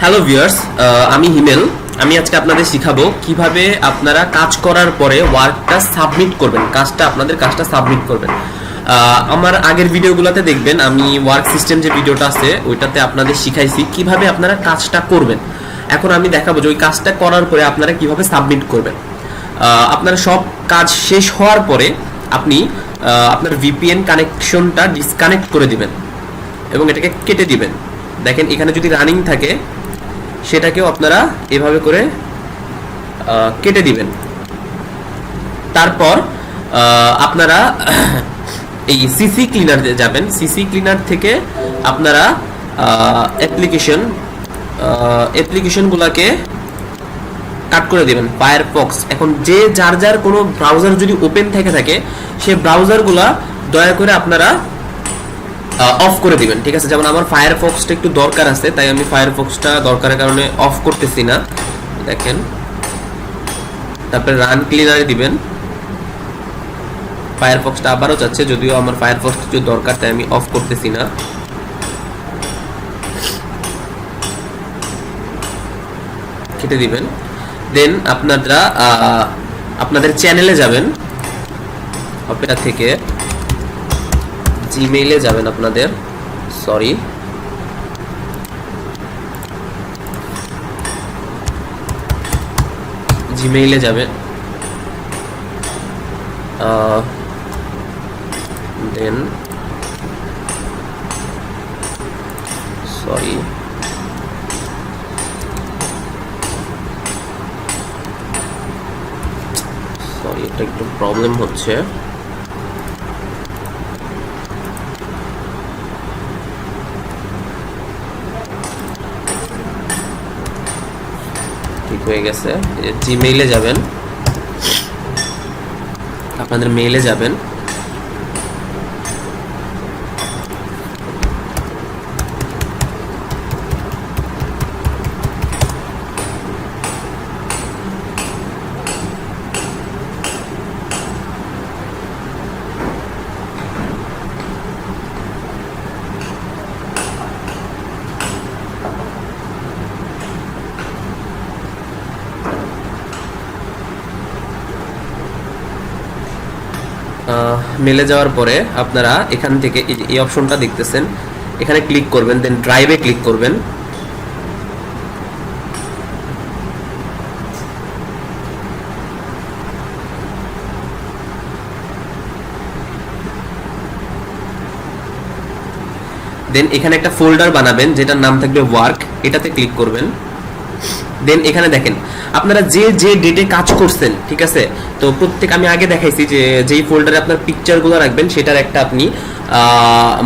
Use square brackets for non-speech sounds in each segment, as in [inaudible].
Hello viewers আমি হিমেল। আমি আজকে আপনাদের শিখাবো কীভাবে আপনারা কাজ করার পরে ওয়ার্কটা সাবমিট করবেন কাজটা আপনাদের কাজটা সাবমিট করবেন। আমার আগের ভিডিওগুলোতে দেখবেন আমি ওয়ার্ক সিস্টেম যে ভিডিওটা আছে ওইটাতে আপনাদের শিখাইছি কীভাবে আপনারা কাজটা করবেন। এখন আমি দেখাবো যে ওই কাজটা করার পরে আপনারা কীভাবে সাবমিট করবেন। আহ, আপনারা সব কাজ শেষ হওয়ার পরে আপনি আপনার ভিপিএন কানেকশনটা ডিসকানেক্ট করে দিবেন এবং এটাকে কেটে দিবেন। দেখেন এখানে যদি রানিং থাকে সেটাকেও আপনারা এভাবে করে কেটে দিবেন। তারপর আপনারা [coughs] এই সিসি ক্লিনার যাবেন। সিসি ক্লিনার থেকে আপনারা অ্যাপ্লিকেশন অ্যাপ্লিকেশনগুলোকে কাট করে দিবেন ফায়ারফক্স এখন যে যার যার কোনো ব্রাউজার যদি ওপেন থেকে থাকে সেই ব্রাউজারগুলা দয়া করে আপনারা অফ করে দিবেন, ঠিক আছে? যেমন আমার ফায়ারফক্সটা একটু দরকার আছে, তাই আমি ফায়ারফক্সটা দরকারের কারণে অফ করতেছি না। দেখেন। তারপরে রান ক্লিনারে দিবেন। ফায়ারফক্সটা আবারও যাচ্ছে, যদিও আমার ফায়ারফক্স কিছু দরকার, তাই আমি অফ করতেছি না। কেটে দিবেন। দেন আপনারা আপনাদের চ্যানেলে যাবেন। অপেরা থেকে জিমেইলে যাবেন আপনাদের। সরি জিমেইলে যাবেন। দেন সরি সরি এটা একটু প্রবলেম হচ্ছে। হয়ে গেছে। জিমেইলে যাবেন। আপনাদের মেইলে যাবেন। মেলে যাওয়ার পরে আপনারা এখান থেকে এই অপশনটা দেখতেছেন, এখানে ক্লিক করবেন দেন ড্রাইভে ক্লিক করবেন। দেন এখানে একটা ফোল্ডার বানাবেন, যেটার নাম থাকবে ওয়ার্ক এটাতে ক্লিক করবেন। দেন এখানে দেখেন, আপনারা যে যে ডেটে কাজ করছেন, ঠিক আছে? তো প্রত্যেক আমি আগে দেখাইছি যে, যেই ফোল্ডারে আপনার পিকচারগুলো রাখবেন, সেটার একটা আপনি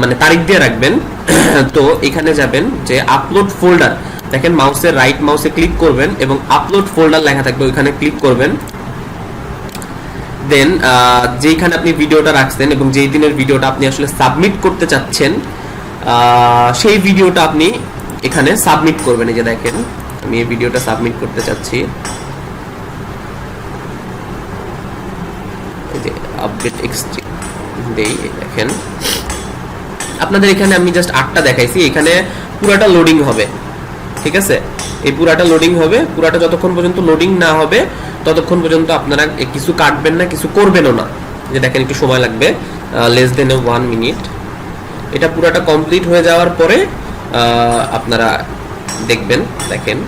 মানে তারিখ দিয়ে রাখবেন। [clears throat] তো এখানে যাবেন যে আপলোড ফোল্ডার দেখেন মাউসের রাইট মাউসে ক্লিক করবেন এবং আপলোড ফোল্ডার লেখা থাকবে, ওইখানে ক্লিক করবেন। দেন যেইখানে আপনি ভিডিওটা রাখছেন এবং যেই দিনের ভিডিওটা আপনি আসলে সাবমিট করতে চাচ্ছেন সেই ভিডিওটা আপনি এখানে সাবমিট করবেন, এই যে দেখেন। আমি এই ভিডিওটা সাবমিট করতে চাচ্ছি। আপডেট এক্সট্রি দেই দেখেন। আপনাদের এখানে আমি জাস্ট আটটা দেখাইছি, এখানে পুরাটা লোডিং হবে, ঠিক আছে? এই পুরাটা লোডিং হবে, পুরাটা যতক্ষণ পর্যন্ত লোডিং না হবে, ততক্ষণ পর্যন্ত আপনারা কিছু কাটবেন না, কিছু করবেনও না। যে দেখেন, একটু সময় লাগবে লেস দেন ওয়ান মিনিট এটা পুরাটা কমপ্লিট হয়ে যাওয়ার পরে আপনারা দেখবেন দেখেন।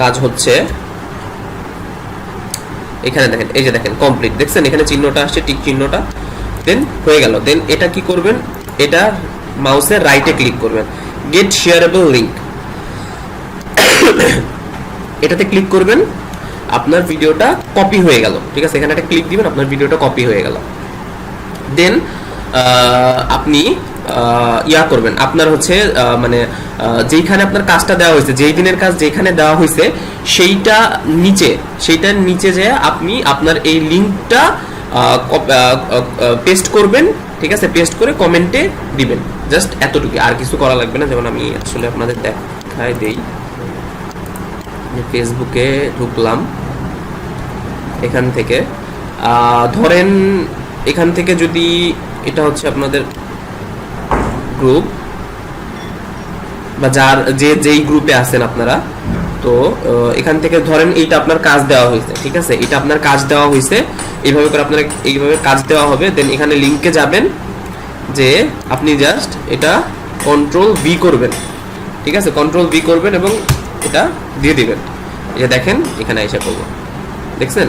কাজ হচ্ছে এখানে দেখেন, এই যে দেখেন কমপ্লিট দেখছেন? এখানে চিহ্নটা আসছে টিক চিহ্নটা। দেন হয়ে গেল। দেন এটা কি করবেন? এটা মাউসের রাইটে ক্লিক করবেন। গেট শেয়ারেবল লিংক এটাতে ক্লিক করবেন। আপনার ভিডিওটা কপি হয়ে গেল। ঠিক আছে? এখানে একটা ক্লিক দিবেন, আপনার ভিডিওটা কপি হয়ে গেল। দেন আপনি ইয়া করবেন। আপনার হচ্ছে মানে যেইখানে আপনার কাজটা দেওয়া হয়েছে, যেই দিনের কাজ যেখানে দেওয়া হয়েছে, সেইটা নিচে, সেইটার নিচে যে আপনি আপনার এই লিঙ্কটা পেস্ট করবেন, ঠিক আছে? পেস্ট করে কমেন্টে দিবেন। জাস্ট এতটুকু। আর কিছু করা লাগবে না। যেমন আমি আসলে আপনাদের দেখাই দেই। যে ফেসবুকে ঢুকলাম এখান থেকে। ধরেন এখান থেকে যদি এটা হচ্ছে আপনাদের গ্রুপ বা যার যে যেই গ্রুপে আছেন আপনারা তো এখান থেকে ধরেন এইটা আপনার কাজ দেওয়া হয়েছে ঠিক আছে? এটা আপনার কাজ দেওয়া হয়েছে এইভাবে করে আপনার এইভাবে কাজ দেওয়া হবে দেন এখানে লিংকে যাবেন যে আপনি জাস্ট এটা কন্ট্রোল ভি করবেন ঠিক আছে? কন্ট্রোল ভি করবেন এবং এটা দিয়ে দিবেন। এই দেখেন এখানে এসে পড়ব দেখছেন?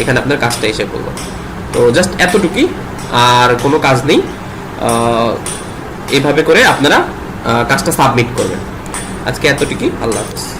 এখানে আপনার কাজটা এসে পড়ল। তো জাস্ট এতটুকুই আর কোনো কাজ নেই। আহ, এইভাবে করে আপনারা কাজটা সাবমিট করবেন। আজকে এতটুকুই। আল্লাহ হাফিজ।